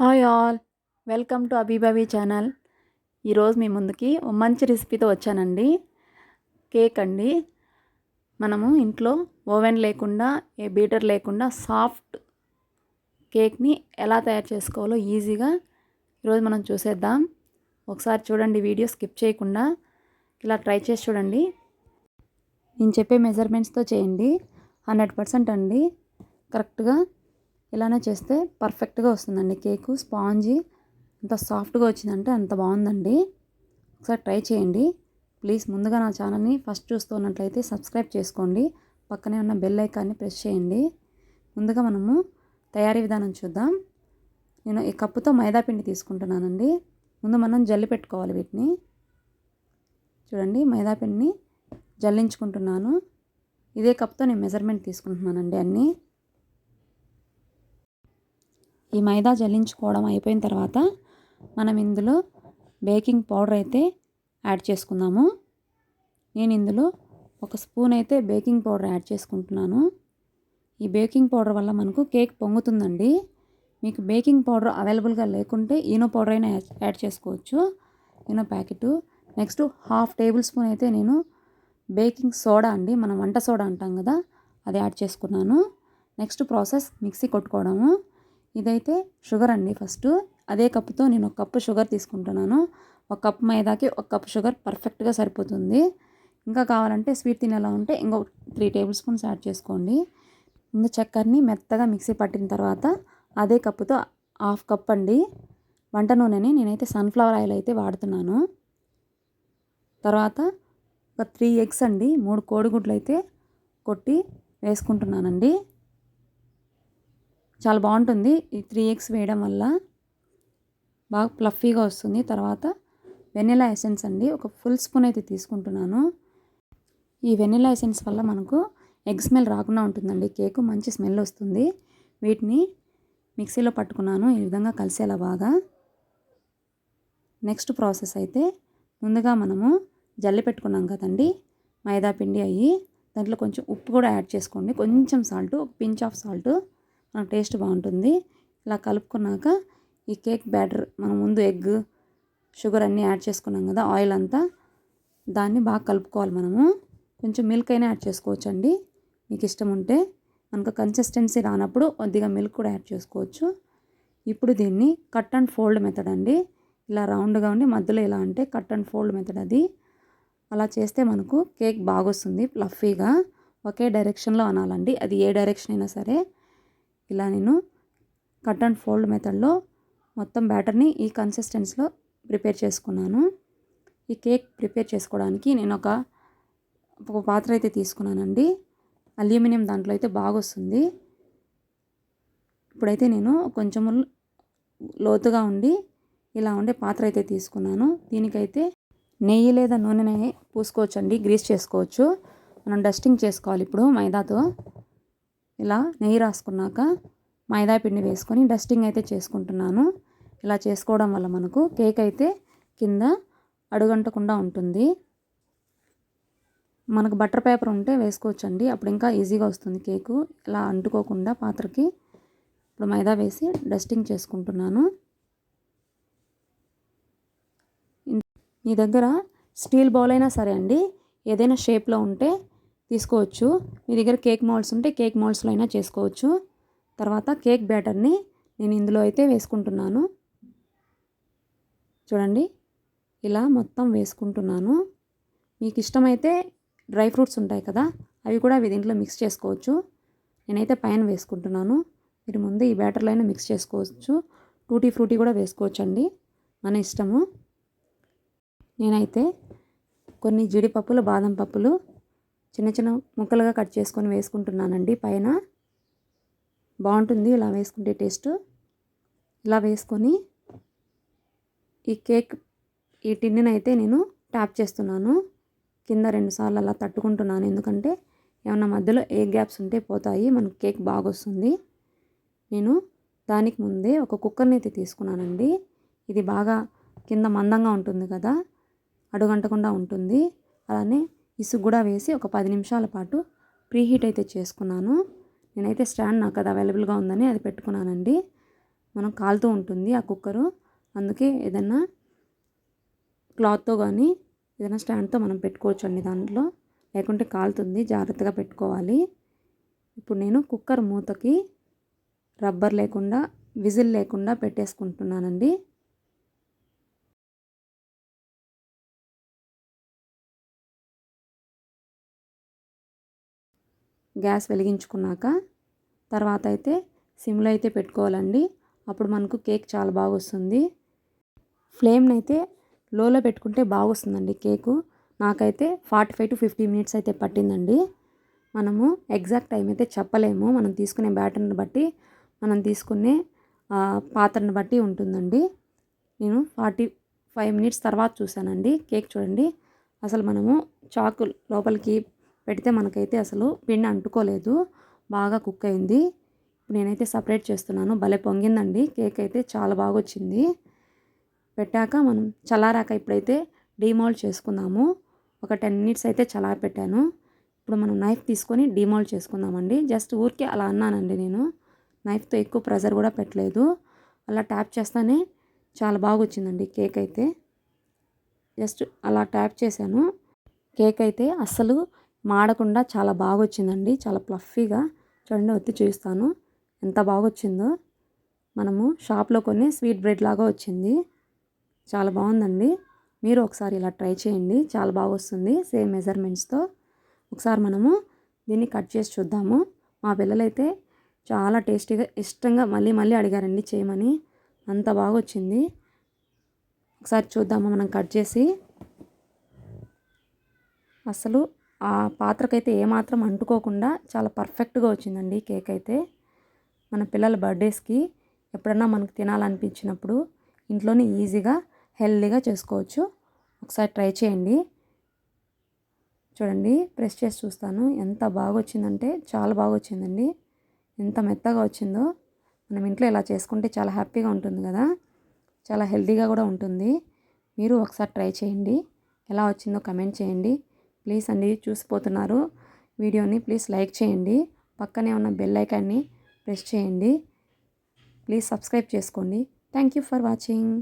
Hi all. Welcome to అభిభవి channel. ఈరోజు మీ ముందుకి మంచి రెసిపీతో వచ్చానండి. కేక్ అండి. మనము ఇంట్లో ఓవెన్ లేకుండా ఏ బీటర్ లేకుండా సాఫ్ట్ కేక్ని ఎలా తయారు చేసుకోవాలో ఈజీగా ఈరోజు మనం చూసేద్దాం. ఒకసారి చూడండి వీడియో స్కిప్ చేయకుండా ఇలా ట్రై చేసి చూడండి. నేను చెప్పే మెజర్మెంట్స్తో చేయండి. హండ్రెడ్ పర్సెంట్ అండి. కరెక్ట్గా ఇలానే చేస్తే పర్ఫెక్ట్గా వస్తుందండి కేకు. స్పాంజీ ఎంత సాఫ్ట్గా వచ్చిందంటే అంత బాగుందండి. ఒకసారి ట్రై చేయండి. ప్లీజ్ ముందుగా నా ఛానల్ని ఫస్ట్ చూస్తున్నట్లయితే సబ్స్క్రైబ్ చేసుకోండి. పక్కనే ఉన్న బెల్ ఐకాన్ని ప్రెస్ చేయండి. ముందుగా మనము తయారీ విధానం చూద్దాం. నేను ఈ కప్పుతో మైదాపిండి తీసుకుంటున్నానండి. ముందు మనం జల్లి పెట్టుకోవాలి వీటిని. చూడండి మైదాపిండిని జల్లించుకుంటున్నాను. ఇదే కప్తో నేను మెజర్మెంట్ తీసుకుంటున్నానండి అన్నీ. ఈ మైదా జల్లించుకోవడం అయిపోయిన తర్వాత మనం ఇందులో బేకింగ్ పౌడర్ అయితే యాడ్ చేసుకుందాము. నేను ఇందులో ఒక స్పూన్ అయితే బేకింగ్ పౌడర్ యాడ్ చేసుకుంటున్నాను. ఈ బేకింగ్ పౌడర్ వల్ల మనకు కేక్ పొంగుతుందండి. మీకు బేకింగ్ పౌడర్ అవైలబుల్గా లేకుంటే ఈనో పౌడర్ అయినా యాడ్ చేసుకోవచ్చు. Eno packet. Next half tablespoon అయితే నేను బేకింగ్ సోడా అండి మనం వంట సోడా అంటాం కదా అది యాడ్ చేసుకున్నాను. నెక్స్ట్ ప్రాసెస్ మిక్సీ కొట్టుకోవడము. ఇదైతే షుగర్ అండి ఫస్ట్. అదే కప్పుతో నేను ఒక కప్పు షుగర్ తీసుకుంటున్నాను. ఒక కప్పు మైదాకి ఒక కప్పు షుగర్ పర్ఫెక్ట్గా సరిపోతుంది. ఇంకా కావాలంటే స్వీట్ తినేలా ఉంటే ఇంకో త్రీ టేబుల్ స్పూన్స్ యాడ్ చేసుకోండి. ముందు చక్కెరని మెత్తగా మిక్సీ పట్టిన తర్వాత అదే కప్పుతో హాఫ్ కప్ అండి వంట నూనెని నేనైతే సన్ఫ్లవర్ ఆయిల్ అయితే వాడుతున్నాను. తర్వాత ఒక త్రీ ఎగ్స్ అండి మూడు కోడిగుడ్లు అయితే కొట్టి వేసుకుంటున్నానండి. చాలా బాగుంటుంది. ఈ త్రీ ఎగ్స్ వేయడం వల్ల బాగా ప్లఫీగా వస్తుంది. తర్వాత వెనిలా ఎసెన్స్ అండి. ఒక ఫుల్ స్పూన్ అయితే తీసుకుంటున్నాను. ఈ వెనిలా ఎసెన్స్ వల్ల మనకు ఎగ్ స్మెల్ రాకుండా ఉంటుందండి. కేకు మంచి స్మెల్ వస్తుంది. వీటిని మిక్సీలో పట్టుకున్నాను. ఈ విధంగా కలిసేలా బాగా. నెక్స్ట్ ప్రాసెస్ అయితే ముందుగా మనము జల్లి పెట్టుకున్నాం కదండి. మైదా పిండి అయ్యి దాంట్లో కొంచెం ఉప్పు కూడా యాడ్ చేసుకోండి. కొంచెం salt pinch of salt taste బాగుంటుంది. ఇలా కలుపుకున్నాక ఈ కేక్ బ్యాటర్ మనం ముందు ఎగ్ షుగర్ అన్నీ యాడ్ చేసుకున్నాం కదా ఆయిల్ అంతా. దాన్ని బాగా కలుపుకోవాలి మనము. కొంచెం మిల్క్ అయినా యాడ్ చేసుకోవచ్చండి. మీకు ఇష్టం ఉంటే మనకు కన్సిస్టెన్సీ రానప్పుడు కొద్దిగా మిల్క్ కూడా యాడ్ చేసుకోవచ్చు. ఇప్పుడు దీన్ని కట్ అండ్ ఫోల్డ్ మెథడ్ అండి. ఇలా రౌండ్గా ఉండి మధ్యలో ఇలా అంటే కట్ అండ్ ఫోల్డ్ మెథడ్ అది. అలా చేస్తే మనకు కేక్ బాగొస్తుంది ఫ్లఫీగా. ఒకే డైరెక్షన్లో అనాలండి. అది ఏ డైరెక్షన్ అయినా సరే. ఇలా నేను కట్ అండ్ ఫోల్డ్ మెథడ్లో మొత్తం బ్యాటర్ని ఈ కన్సిస్టెన్సీలో ప్రిపేర్ చేసుకున్నాను. ఈ కేక్ ప్రిపేర్ చేసుకోవడానికి నేను ఒక ఒక పాత్ర అయితే తీసుకున్నానండి. అల్యూమినియం దాంట్లో అయితే బాగా వస్తుంది ఇప్పుడైతే నేను కొంచెం లోతుగా ఉండి ఇలా ఉండే పాత్ర అయితే తీసుకున్నాను. దీనికైతే నెయ్యి లేదా నూనెనే పూసుకోవచ్చండి గ్రీస్ చేసుకోవచ్చు. మనం డస్టింగ్ చేసుకోవాలి ఇప్పుడు మైదాతో. ఇలా నెయ్యి రాసుకున్నాక మైదా పిండి వేసుకొని డస్టింగ్ అయితే చేసుకుంటున్నాను. ఇలా చేసుకోవడం వల్ల మనకు కేక్ అయితే కింద అడుగంటకుండా ఉంటుంది. మనకు బటర్ పేపర్ ఉంటే వేసుకోవచ్చండి. అప్పుడు ఇంకా ఈజీగా వస్తుంది కేకు ఇలా అంటుకోకుండా పాత్రకి ఇప్పుడు మైదా వేసి డస్టింగ్ చేసుకుంటున్నాను. మీ దగ్గర స్టీల్ బౌల్ అయినా సరే అండి ఏదైనా షేప్లో ఉంటే తీసుకోవచ్చు. మీ దగ్గర కేక్ మోల్డ్స్ ఉంటే కేక్ మోల్డ్స్లో అయినా చేసుకోవచ్చు. తర్వాత కేక్ బ్యాటర్ని నేను ఇందులో అయితే వేసుకుంటున్నాను. చూడండి ఇలా మొత్తం వేసుకుంటున్నాను. మీకు ఇష్టమైతే డ్రై ఫ్రూట్స్ ఉంటాయి కదా అవి కూడా దీంట్లో మిక్స్ చేసుకోవచ్చు. నేనైతే పైన వేసుకుంటున్నాను. మీరు ముందు ఈ బ్యాటర్లో అయినా మిక్స్ చేసుకోవచ్చు. టూటీ ఫ్రూటీ కూడా వేసుకోవచ్చు అండి మన ఇష్టము. నేనైతే కొన్ని జీడిపప్పులు బాదం పప్పులు చిన్న చిన్న ముక్కలుగా కట్ చేసుకొని వేసుకుంటున్నానండి. పైన బాగుంటుంది. ఇలా వేసుకుంటే టేస్ట్. ఇలా వేసుకొని ఈ కేక్ ఈ టిన్నినైతే అయితే నేను ట్యాప్ చేస్తున్నాను. కింద రెండుసార్లు అలా తట్టుకుంటున్నాను. ఎందుకంటే ఏమన్నా మధ్యలో ఏ గ్యాప్స్ ఉంటే పోతాయి. మనకు కేక్ బాగా వస్తుంది నేను దానికి ముందే ఒక కుక్కర్ని అయితే తీసుకున్నానండి. ఇది బాగా కింద మందంగా ఉంటుంది కదా. అడుగంటకుండా ఉంటుంది. అలానే ఇసుగు కూడా వేసి ఒక పది నిమిషాల పాటు ప్రీహీట్ అయితే చేసుకున్నాను. నేనైతే స్టాండ్ నాకు అది అవైలబుల్గా ఉందని అది పెట్టుకున్నానండి. మనం కాలుతూ ఉంటుంది ఆ కుక్కరు. అందుకే ఏదన్నా క్లాత్తో కానీ ఏదైనా స్టాండ్తో మనం పెట్టుకోవచ్చు అండి దాంట్లో. లేకుంటే కాలుతుంది జాగ్రత్తగా పెట్టుకోవాలి. ఇప్పుడు నేను కుక్కర్ మూతకి రబ్బర్ లేకుండా విజిల్ లేకుండా పెట్టేసుకుంటున్నానండి. గ్యాస్ వెలిగించుకున్నాక తర్వాత అయితే సిమ్లో అయితే పెట్టుకోవాలండి. అప్పుడు మనకు కేక్ చాలా బాగా వస్తుంది ఫ్లేమ్ని అయితే లోలో పెట్టుకుంటే బాగా వస్తుందండి కేకు. నాకైతే forty five to fifty minutes అయితే పట్టిందండి. మనము ఎగ్జాక్ట్ టైం అయితే చెప్పలేము. మనం తీసుకునే బ్యాటర్ని బట్టి మనం తీసుకునే పాత్రను బట్టి ఉంటుందండి. నేను ఫార్టీ ఫైవ్ మినిట్స్ తర్వాత చూశానండి. కేక్ చూడండి. అసలు మనము చాకు లోపలికి పెడితే మనకైతే అసలు పిండి అంటుకోలేదు. బాగా కుక్ అయింది. నేనైతే సపరేట్ చేస్తున్నాను. భలే పొంగిందండి. కేక్ అయితే చాలా బాగా వచ్చింది పెట్టాక మనం చల్లారాక ఇప్పుడైతే డీమోల్డ్ చేసుకుందాము. ఒక టెన్ మినిట్స్ అయితే చల్లారి పెట్టాను. ఇప్పుడు మనం నైఫ్ తీసుకొని డీమోల్డ్ చేసుకుందామండి. జస్ట్ ఊరికే అలా అన్నానండి నేను. నైఫ్తో ఎక్కువ ప్రెజర్ కూడా పెట్టలేదు. అలా ట్యాప్ చేస్తానే చాలా బాగా వచ్చిందండి కేక్ అయితే జస్ట్ అలా ట్యాప్ చేశాను. కేక్ అయితే అస్సలు మాడకుండా చాలా బాగా వచ్చిందండి చాలా ప్లఫీగా. చూడండి ఒత్తి చూపిస్తాను. ఎంత బాగా వచ్చిందో మనము షాప్లో కొన్ని స్వీట్ బ్రెడ్ లాగా వచ్చింది. చాలా బాగుందండి. మీరు ఒకసారి ఇలా ట్రై చేయండి. చాలా బాగా వస్తుంది సేమ్ మెజర్మెంట్స్తో. ఒకసారి మనము దీన్ని కట్ చేసి చూద్దాము. మా పిల్లలైతే చాలా టేస్టీగా ఇష్టంగా మళ్ళీ మళ్ళీ అడిగారండి చేయమని. అంత బాగా వచ్చింది ఒకసారి చూద్దాము మనం కట్ చేసి. అసలు ఆ పాత్రకైతే ఏమాత్రం అంటుకోకుండా చాలా పర్ఫెక్ట్గా వచ్చిందండి కేక్ అయితే మన పిల్లల బర్త్డేస్కి ఎప్పుడన్నా మనకు తినాలనిపించినప్పుడు ఇంట్లోనే ఈజీగా హెల్దీగా చేసుకోవచ్చు. ఒకసారి ట్రై చేయండి. చూడండి ప్రెస్ చేసి చూస్తాను. ఎంత బాగా వచ్చిందంటే చాలా బాగా వచ్చిందండి ఎంత మెత్తగా వచ్చిందో. మనం ఇంట్లో ఇలా చేసుకుంటే చాలా హ్యాపీగా ఉంటుంది కదా. చాలా హెల్దీగా కూడా ఉంటుంది. మీరు ఒకసారి ట్రై చేయండి. ఎలా వచ్చిందో కమెంట్ చేయండి. ప్లీజ్ అండి చూసిపోతున్నారు. వీడియోని ప్లీజ్ లైక్ చేయండి. పక్కనే ఉన్న బెల్ ఐకాన్ని ప్రెస్ చేయండి. ప్లీజ్ సబ్స్క్రైబ్ చేసుకోండి. Thank you for watching.